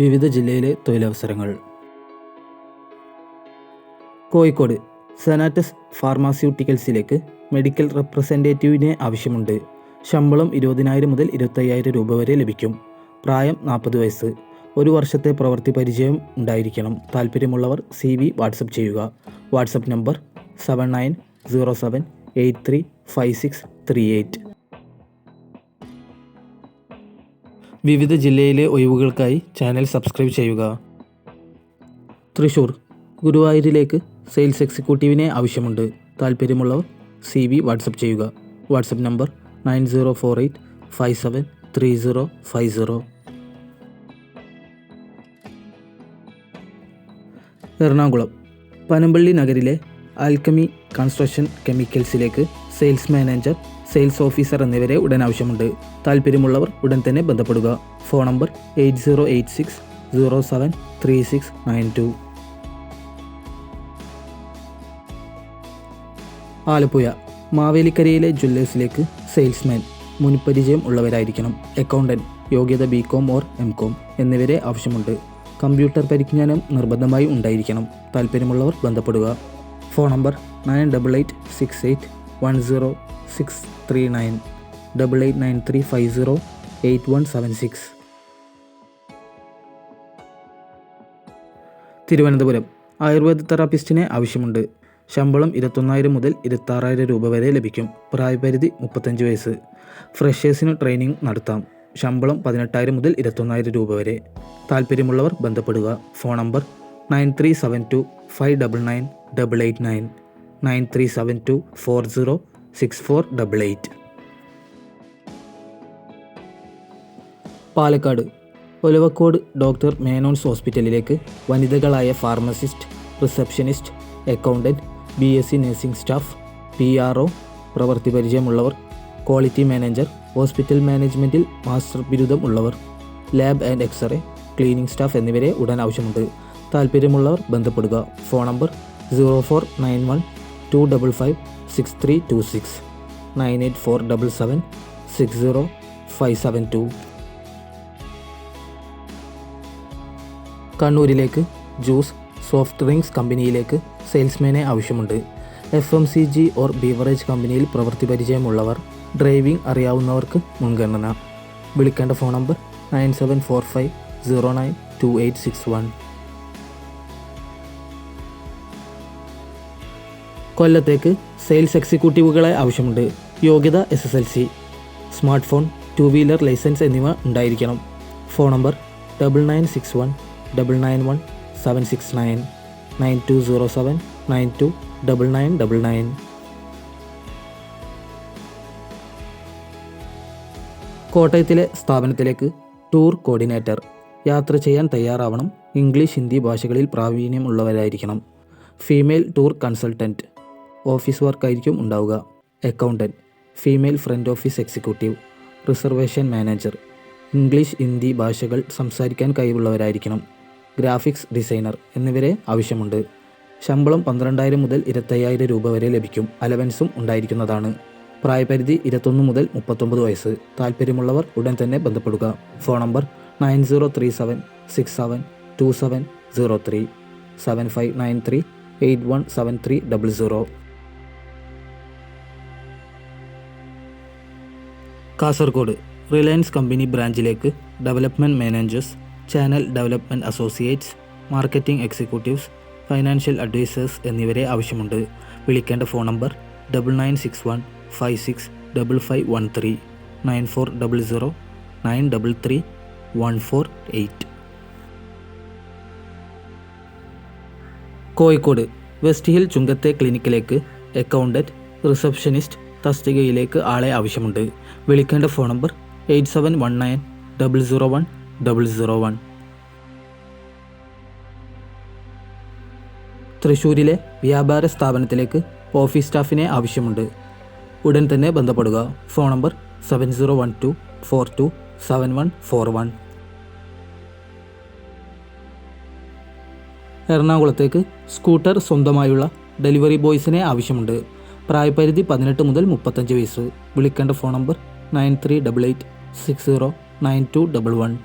വിവിധ ജില്ലയിലെ തൊഴിലവസരങ്ങൾ. കോഴിക്കോട് സെനാറ്റസ് ഫാർമാസ്യൂട്ടിക്കൽസിലേക്ക് മെഡിക്കൽ റെപ്രസെന്റേറ്റീവിനെ ആവശ്യമുണ്ട്. ശമ്പളം ഇരുപതിനായിരം മുതൽ ഇരുപത്തയ്യായിരം രൂപ വരെ ലഭിക്കും. പ്രായം നാൽപ്പത് വയസ്സ്. ഒരു വർഷത്തെ പ്രവൃത്തി പരിചയം ഉണ്ടായിരിക്കണം. താല്പര്യമുള്ളവർ സി വി വാട്സപ്പ് ചെയ്യുക. WhatsApp number seven nine zero seven eight three five six three eight. വിവിധ ജില്ലയിലെ ഒഴിവുകൾക്കായി ചാനൽ സബ്സ്ക്രൈബ് ചെയ്യുക. തൃശൂർ ഗുരുവായൂരിലേക്ക് സെയിൽസ് എക്സിക്യൂട്ടീവിനെ ആവശ്യമുണ്ട്. താല്പര്യമുള്ളവർ സി വി വാട്സപ്പ് ചെയ്യുക. WhatsApp number nine zero four eight five seven three zero five zero. Ernakulam Panampilly നഗരിലെ alchemy construction കെമിക്കൽസിലേക്ക് sales manager sales officer എന്നിവരെ ഉടൻ ആവശ്യമുണ്ട്. താല്പര്യമുള്ളവർ ഉടൻ തന്നെ ബന്ധപ്പെടുക. Phone number eight zero eight six zero seven three six nine two. Alappuzha മാവേലിക്കരയിലെ ജ്വല്ലേഴ്സിലേക്ക് salesman മുൻപരിചയം ഉള്ളവരായിരിക്കണം. അക്കൗണ്ടന്റ് യോഗ്യത B com or M com എന്നിവരെ ആവശ്യമുണ്ട്. കമ്പ്യൂട്ടർ പരിജ്ഞാനം നിർബന്ധമായി ഉണ്ടായിരിക്കണം. താല്പര്യമുള്ളവർ ബന്ധപ്പെടുക. Phone number nine double eight six eight one zero six three nine double eight nine three five zero eight one seven six Thiruvananthapuram. Ayurveda തെറാപ്പിസ്റ്റിനെ ആവശ്യമുണ്ട്. ശമ്പളം ഇരുപത്തൊന്നായിരം മുതൽ ഇരുപത്താറായിരം രൂപ വരെ ലഭിക്കും. പ്രായപരിധി മുപ്പത്തഞ്ച് വയസ്സ്. ഫ്രഷേഴ്സിന് ട്രെയിനിങ് നടത്താം. ശമ്പളം പതിനെട്ടായിരം മുതൽ ഇരുപത്തൊന്നായിരം രൂപ വരെ. താല്പര്യമുള്ളവർ ബന്ധപ്പെടുക. Phone number nine three seven two five double nine double eight nine. Nine three seven two four zero six four double eight. Palakkad Olavakkode doctor Menon's ഹോസ്പിറ്റലിലേക്ക് വനിതകളായ pharmacist receptionist accountant B S C nursing staff P R O പ്രവൃത്തി പരിചയമുള്ളവർ quality manager hospital മാനേജ്മെന്റിൽ master ബിരുദം ഉള്ളവർ lab and x-ray cleaning staff എന്നിവരെ ഉടൻ ആവശ്യമുണ്ട്. താല്പര്യമുള്ളവർ ബന്ധപ്പെടുക. Phone number zero four nine one two double five six three two six nine eight four double seven six zero five seven two കണ്ണൂരിലേക്ക് juice soft drinks കമ്പനിയിലേക്ക് സെയിൽസ്മാനെ ആവശ്യമുണ്ട്. F M C G or beverage കമ്പനിയിൽ പ്രവൃത്തി പരിചയമുള്ളവർ driving അറിയാവുന്നവർക്ക് മുൻഗണന. വിളിക്കേണ്ട phone number nine seven four five zero nine two eight six one. കൊല്ലത്തേക്ക് സെയിൽസ് എക്സിക്യൂട്ടീവുകളെ ആവശ്യമുണ്ട്. യോഗ്യത S S L C smart phone two wheeler licence എന്നിവ ഉണ്ടായിരിക്കണം. Phone number double nine six one double nine one seven six nine nine two zero seven nine two double nine double nine. കോട്ടയത്തിലെ സ്ഥാപനത്തിലേക്ക് tour coordinator യാത്ര ചെയ്യാൻ തയ്യാറാവണം. English Hindi ഭാഷകളിൽ പ്രാവീണ്യമുള്ളവരായിരിക്കണം. Female tour consultant office വർക്കായിരിക്കും ഉണ്ടാവുക. Accountant female front office executive reservation manager English Hindi ഭാഷകൾ സംസാരിക്കാൻ കഴിവുള്ളവരായിരിക്കണം. ഗ്രാഫിക്സ് ഡിസൈനർ എന്നിവരെ ആവശ്യമുണ്ട്. ശമ്പളം പന്ത്രണ്ടായിരം മുതൽ ഇരുപത്തയ്യായിരം രൂപ വരെ ലഭിക്കും. അലവൻസും ഉണ്ടായിരിക്കുന്നതാണ്. പ്രായപരിധി ഇരുപത്തൊന്ന് മുതൽ മുപ്പത്തൊമ്പത് വയസ്സ്. താല്പര്യമുള്ളവർ ഉടൻ തന്നെ ബന്ധപ്പെടുക. Phone number nine zero three seven six seven two seven zero three seven five nine three eight one seven three double zero. Kasaragod Reliance company ബ്രാഞ്ചിലേക്ക് development managers channel development associates marketing executives financial advisers എന്നിവരെ ആവശ്യമുണ്ട്. വിളിക്കേണ്ട phone number double nine six one five six double five one three nine four double zero nine double three one four eight Kozhikode west hill ചുങ്കത്തെ ക്ലിനിക്കിലേക്ക് accountant receptionist തസ്തികയിലേക്ക് ആളെ ആവശ്യമുണ്ട്. വിളിക്കേണ്ട phone number eight seven one nine double zero one double zero one. തൃശ്ശൂരിലെ വ്യാപാര സ്ഥാപനത്തിലേക്ക് office സ്റ്റാഫിനെ ആവശ്യമുണ്ട്. ഉടൻ തന്നെ ബന്ധപ്പെടുക. Phone number seven zero one two four two seven one four one. എറണാകുളത്തേക്ക് സ്കൂട്ടർ സ്വന്തമായുള്ള ഡെലിവറി ബോയ്സിനെ ആവശ്യമുണ്ട്. പ്രായപരിധി പതിനെട്ട് മുതൽ മുപ്പത്തഞ്ച് വയസ്സ്. വിളിക്കേണ്ട phone number nine three double eight six zero nine two double one.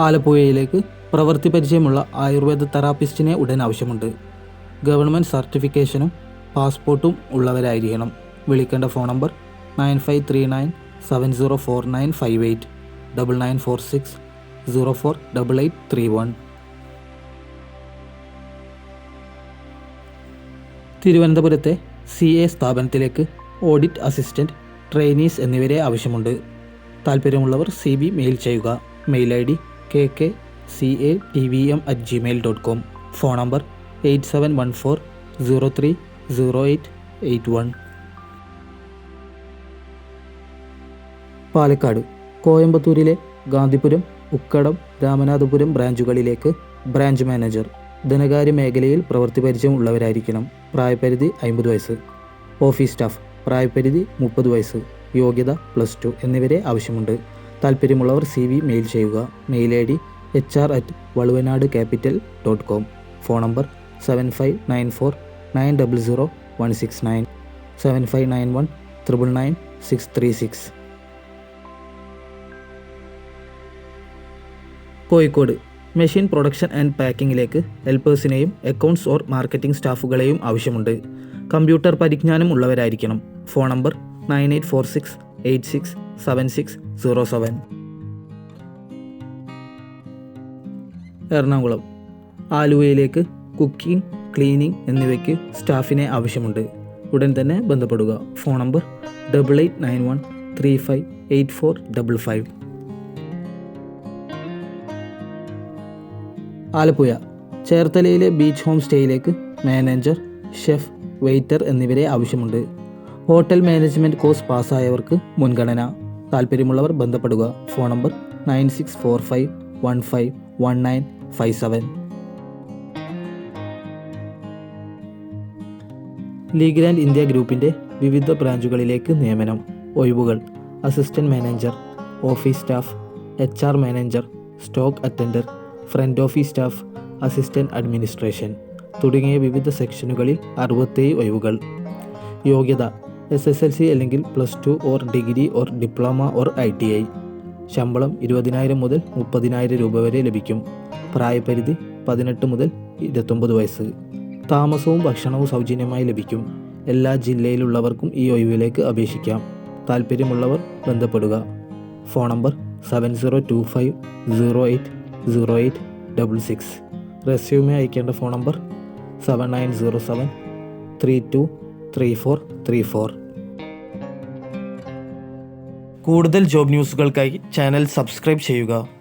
ആലപ്പുഴയിലേക്ക് പ്രവൃത്തി പരിചയമുള്ള ആയുർവേദ തെറാപ്പിസ്റ്റിനെ ഉടൻ ആവശ്യമുണ്ട്. ഗവൺമെന്റ് സർട്ടിഫിക്കേഷനും പാസ്പോർട്ടും ഉള്ളവരായിരിക്കണം. വിളിക്കേണ്ട phone number nine five three nine seven zero four nine five eight double nine four six zero four double eight three one. തിരുവനന്തപുരത്തെ C A സ്ഥാപനത്തിലേക്ക് audit assistant trainees എന്നിവരെ ആവശ്യമുണ്ട്. താല്പര്യമുള്ളവർ സി ബി മെയിൽ ചെയ്യുക. Mail I D K K C A T V M at Gmail dot com phone number eight seven one four zero three zero eight eight one. Palakkad കോയമ്പത്തൂരിലെ Gandhipuram Ukkadam Ramanathapuram ബ്രാഞ്ചുകളിലേക്ക് branch manager ധനകാര്യ മേഖലയിൽ പ്രവൃത്തി പരിചയം ഉള്ളവരായിരിക്കണം പ്രായപരിധി അമ്പത് വയസ്സ്. Office staff പ്രായപരിധി മുപ്പത് വയസ്സ്. യോഗ്യത പ്ലസ് ടു എന്നിവരെ ആവശ്യമുണ്ട്. താല്പര്യമുള്ളവർ സി വി മെയിൽ ചെയ്യുക. Mail I D H R at Valluvanad capital dot com. Phone number seven five nine four nine double zero one six nine. Seven five nine one triple nine six three six. Kozhikode machine production and പാക്കിങ്ങിലേക്ക് ഹെൽപ്പേഴ്സിനെയും accounts or marketing സ്റ്റാഫുകളെയും ആവശ്യമുണ്ട്. Computer പരിജ്ഞാനം ഉള്ളവരായിരിക്കണം. Phone number nine eight four six eight six seven six zero seven. Ernakulam. ആലുവയിലേക്ക് cooking cleaning എന്നിവയ്ക്ക് സ്റ്റാഫിനെ ആവശ്യമുണ്ട്. ഉടൻ തന്നെ ബന്ധപ്പെടുക. Phone number double eight nine one three five eight four double five. Alappuzha ചേർത്തലയിലെ beach home സ്റ്റേയിലേക്ക് manager chef waiter എന്നിവരെ ആവശ്യമുണ്ട്. Hotel management course പാസ്സായവർക്ക് മുൻഗണന. താല്പര്യമുള്ളവർ ബന്ധപ്പെടുക. Phone number nine six four five one five one nine five seven. Legrand India ഗ്രൂപ്പിന്റെ വിവിധ ബ്രാഞ്ചുകളിലേക്ക് നിയമനം. ഒഴിവുകൾ. Assistant manager office staff H R manager stock attender front office staff assistant administration തുടങ്ങിയ വിവിധ സെക്ഷനുകളിൽ അറുപത്തേഴ് ഒഴിവുകൾ. യോഗ്യത എസ് എസ് എൽ സി അല്ലെങ്കിൽ plus two or degree or diploma or I T I. ശമ്പളം ഇരുപതിനായിരം മുതൽ മുപ്പതിനായിരം രൂപ വരെ ലഭിക്കും. പ്രായപരിധി പതിനെട്ട് മുതൽ ഇരുപത്തൊമ്പത് വയസ്സ്. താമസവും ഭക്ഷണവും സൗജന്യമായി ലഭിക്കും. എല്ലാ ജില്ലയിലുള്ളവർക്കും ഈ ഒഴിവിലേക്ക് അപേക്ഷിക്കാം. താല്പര്യമുള്ളവർ ബന്ധപ്പെടുക. Phone number seven zero two five zero eight zero eight double six. Resume അയക്കേണ്ട phone number seven nine zero seven three two three four three four. കൂടുതൽ ജോബ് ന്യൂസുകൾക്കായി ചാനൽ സബ്സ്ക്രൈബ് ചെയ്യുക.